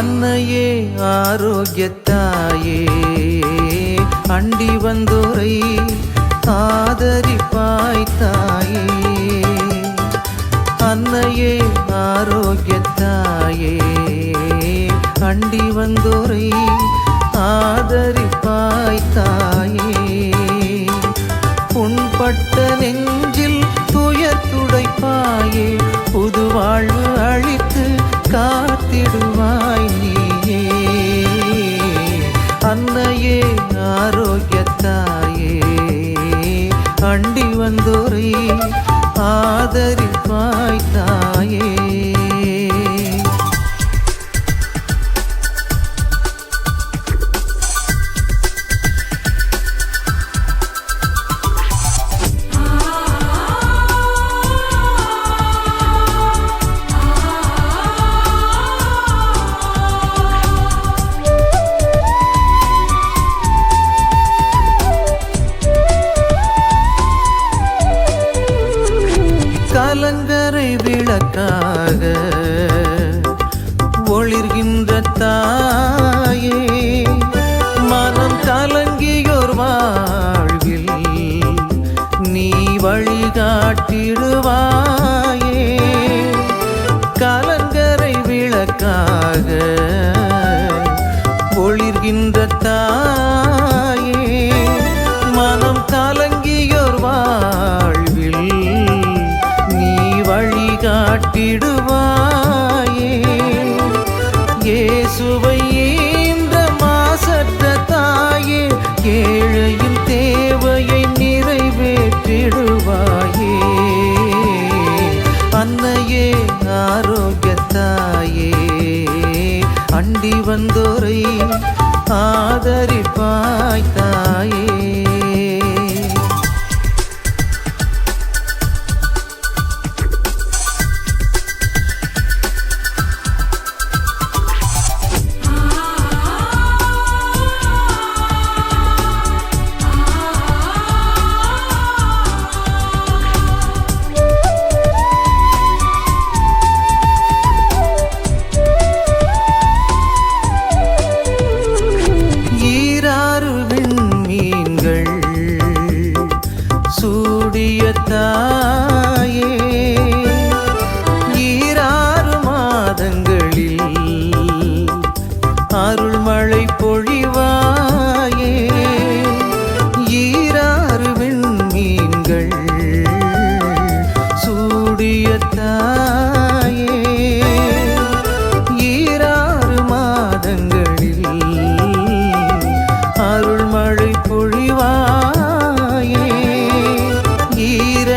அன்னையே ஆரோக்கியத்தாயே. அண்டி வந்தோரை ஆதரிப்பாய் தாயே. அன்னையே ஆரோக்கியத்தாயே. அண்டி வந்தோரை ஆதரிப்பாய் தாயே. அண்டி வந்தோரை ஆதரிப்பாய் தாயே. கலங்கரை விளக்காக ஒளிர்கின்ற தான் காட்டிடுவாயே. இயேசுவை இந்த மாசற்ற தாயே ஏழையின் தேவையை நிறைவேற்றிடுவாயே. அன்னையே ஆரோக்கியத்தாயே அண்டி வந்தோரை ஆதரிப்பாய் தாயே.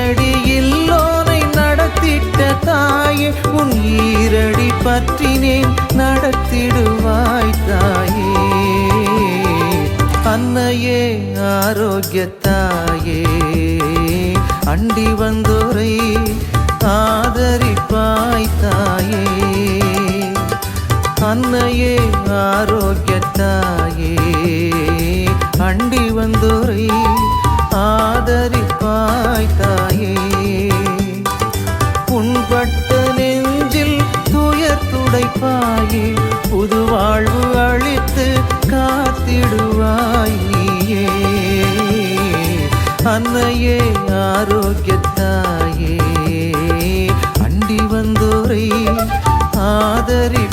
ஈரடியில் லோனை நடத்திட்ட தாயே உன் ஈரடி பற்றினேன் நடத்திடுவாய் தாயே. அன்னையே ஆரோக்கியத்தாயே அண்டி வந்தோரை ஆதரிப்பாய் தாயே. அன்னையே ஆரோக்கியத்தாயே அண்டி வந்தோரை துடைப்பாயே புது வாழ்வு அழித்து காத்திடுவாய் நீயே. அன்னையே ஆரோக்கியத்தாயே. அண்டி வந்தோரை ஆதரி